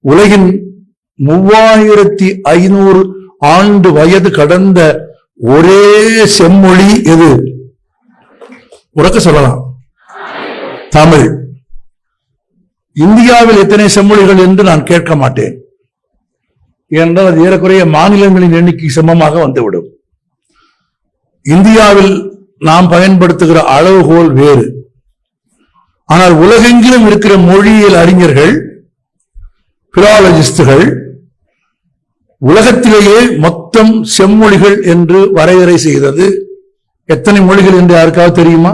உலகின் மூவாயிரத்தி ஐநூறு ஆண்டு வயது கடந்த ஒரே செம்மொழி எது? உறக்க சொல்லலாம். தமிழ். இந்தியாவில் எத்தனை செம்மொழிகள் என்று நான் கேட்க மாட்டேன். ஏனென்றால் அது ஏறக்குறைய மாநிலங்களின் எண்ணிக்கை சமமாக வந்துவிடும். இந்தியாவில் நாம் பயன்படுத்துகிற அளவுகோல் வேறு. ஆனால் உலகெங்கிலும் இருக்கிற மொழியியல் அறிஞர்கள் பிலாலஜிஸ்டுகள் உலகத்திலேயே மொத்தம் செம்மொழிகள் என்று வரையறை செய்தது எத்தனை மொழிகள் என்று யாருக்காவது தெரியுமா?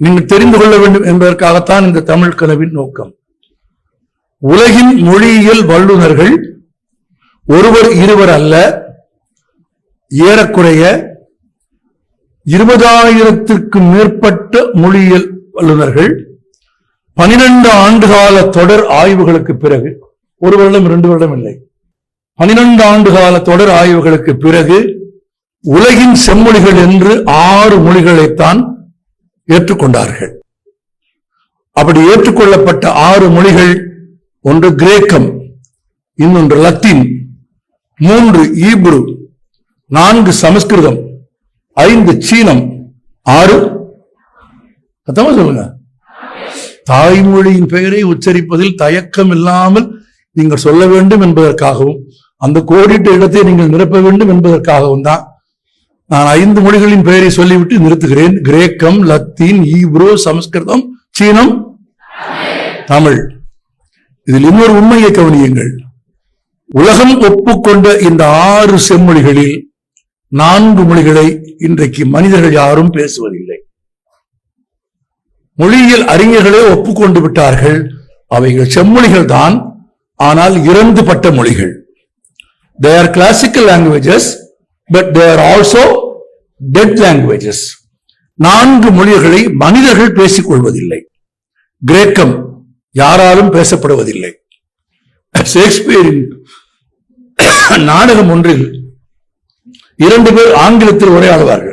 நீங்கள் தெரிந்து கொள்ள வேண்டும் என்பதற்காகத்தான் இந்த தமிழ் கனவின் நோக்கம். உலகின் மொழியியல் வல்லுநர்கள் ஒருவர் இருவர் அல்ல ஏறக்குறைய இருபதாயிரத்திற்கும் மேற்பட்ட மொழியியல் வல்லுநர்கள் பனிரெண்டு ஆண்டுகால தொடர் ஆய்வுகளுக்கு பிறகு ஒரு வருடம் இரண்டு வருடம் இல்லை. பனிரெண்டு ஆண்டுகால தொடர் ஆய்வுகளுக்கு பிறகு உலகின் செம்மொழிகள் என்று ஆறு மொழிகளைத்தான் ஏற்றுக்கொண்டார்கள். அப்படி ஏற்றுக்கொள்ளப்பட்ட ஆறு மொழிகள் ஒன்று கிரேக்கம் இன்னொன்று லத்தீன் மூன்று ஈப்ரு நான்கு சமஸ்கிருதம் ஐந்து சீனம் ஆறு. சத்தமா சொல்லுங்க? தாய்மொழியின் பெயரை உச்சரிப்பதில் தயக்கம் இல்லாமல் நீங்கள் சொல்ல வேண்டும் என்பதற்காகவும் அந்த கோடிட்ட இடத்தை நீங்கள் நிரப்ப வேண்டும் என்பதற்காகவும் தான் நான் ஐந்து மொழிகளின் பெயரை சொல்லிவிட்டு நிறுத்துகிறேன். கிரேக்கம் லத்தீன் ஈப்ரோ சமஸ்கிருதம் சீனம் தமிழ். இதில் இன்னொரு உண்மையை கவனியுங்கள். உலகம் ஒப்புக்கொண்ட இந்த ஆறு செம்மொழிகளில் நான்கு மொழிகளை இன்றைக்கு மனிதர்கள் யாரும் பேசுவதில்லை. மொழியியல் அறிஞர்களே ஒப்புக்கொண்டு விட்டார்கள். அவைகள் செம்மொழிகள் தான் ஆனால் இறந்து பட்ட மொழிகள். They are classical languages but they are also dead languages நான்கு மொழிகளை மனிதர்கள் பேசிக் கொள்வதில்லை கிரேக்கம் யாராலும் பேசப்படுவதில்லை. ஷேக்ஸ்பியரின் நாடகம் ஒன்றில் இரண்டு பேர் ஆங்கிலத்தில் உரையாடுவார்கள்.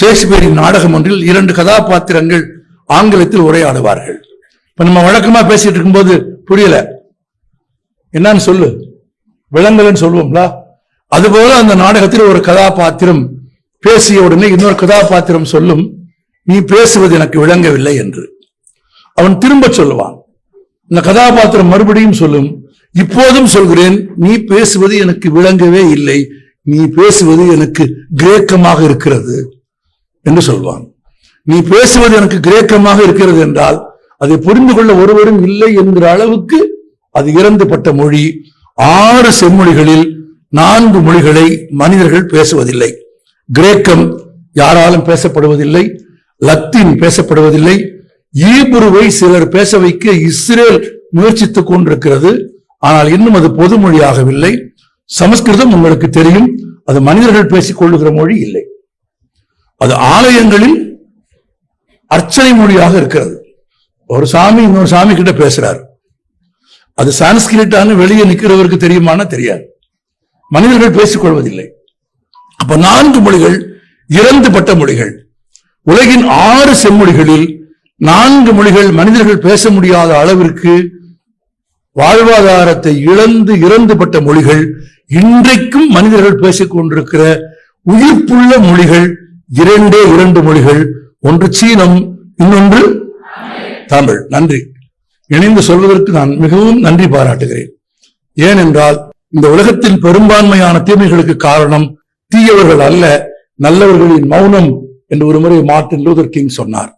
ஷேக்ஸ்பியரின் நாடகம் ஒன்றில் இரண்டு கதாபாத்திரங்கள் ஆங்கிலத்தில் உரையாடுவார்கள். இப்ப நம்ம வழக்கமா பேசிட்டு இருக்கும்போது புரியல. என்னன்னு சொல்லு. விலங்குகள்னு சொல்லுவோம்ல. அதுபோல அந்த நாடகத்தில் ஒரு கதாபாத்திரம் பேசிய உடனே இன்னொரு கதாபாத்திரம் சொல்லும் நீ பேசுவது எனக்கு விளங்கவில்லை என்று. அவன் திரும்ப சொல்லுவான். இந்த கதாபாத்திரம் மறுபடியும் சொல்லும் இப்போதும் சொல்கிறேன் நீ பேசுவது எனக்கு விளங்கவே இல்லை. நீ பேசுவது எனக்கு கிரேக்கமாக இருக்கிறது. என்று சொல்வான். நீ பேசுவது எனக்கு கிரேக்கமாக இருக்கிறது என்றால் அதை புரிந்து கொள்ள ஒருவரும் இல்லை என்கிற அளவுக்கு அது இறந்துபட்ட மொழி. ஆறு செம்மொழிகளில் நான்கு மொழிகளை மனிதர்கள் பேசுவதில்லை. கிரேக்கம் யாராலும் பேசப்படுவதில்லை. லத்தீன் பேசப்படுவதில்லை. ஈபுருவை சிலர் பேச வைக்க இஸ்ரேல் முயற்சித்துக் கொண்டிருக்கிறது. ஆனால் இன்னும் அது பொது மொழியாகவில்லை. சமஸ்கிருதம் உங்களுக்கு தெரியும். அது மனிதர்கள் பேசிக் கொள்ளுகிற மொழி இல்லை. அது ஆலயங்களில் அர்ச்சனை மொழியாக இருக்கிறது. ஒரு சாமி இன்னொரு சாமி கிட்ட பேசுறாரு. அது சான்ஸ்கிரிட்டான்னு வெளியே நிக்கிறவருக்கு தெரியுமானா தெரியாது. மனிதர்கள் பேசிக் கொள்வதில்லை அப்ப நான்கு மொழிகள் இறந்து பட்ட மொழிகள். உலகின் ஆறு செம்மொழிகளில் நான்கு மொழிகள் மனிதர்கள் பேச முடியாத அளவிற்கு வாழ்வாதாரத்தை இழந்து இறந்து பட்ட மொழிகள் இன்றைக்கும் மனிதர்கள் பேசிக் கொண்டிருக்கிற உயிர்ப்புள்ள மொழிகள் இரண்டே இரண்டு மொழிகள் ஒன்று சீனம் இன்னொன்று தமிழ். நன்றி. இணைந்து சொல்வதற்கு நான் மிகவும் நன்றி பாராட்டுகிறேன். ஏனென்றால் இந்த உலகத்தின் பெரும்பான்மையான தீமைகளுக்கு காரணம் தீயவர்கள் அல்ல நல்லவர்களின் மௌனம் என்று ஒரு முறை மார்ட்டின் லூதர் கிங் சொன்னார்.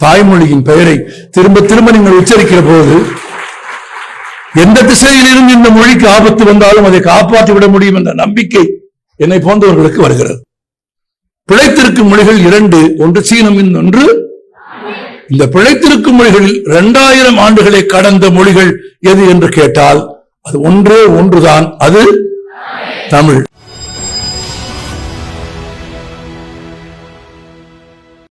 தாய்மொழியின் பெயரை திரும்ப திரும்ப நீங்கள் உச்சரிக்கிற போது எந்த திசையிலிருந்து இந்த மொழிக்கு ஆபத்து வந்தாலும் அதை காப்பாற்றி விட முடியும் என்ற நம்பிக்கை என்னை போன்றவர்களுக்கு வருகிறது. பிழைத்திருக்கும் மொழிகள் இரண்டு ஒன்று சீனம் இன்னொன்று இந்த பிழைத்திருக்கும் மொழிகளில் இரண்டாயிரம் ஆண்டுகளை கடந்த மொழிகள் எது என்று கேட்டால் அது ஒன்றே ஒன்றுதான் அது தமிழ்.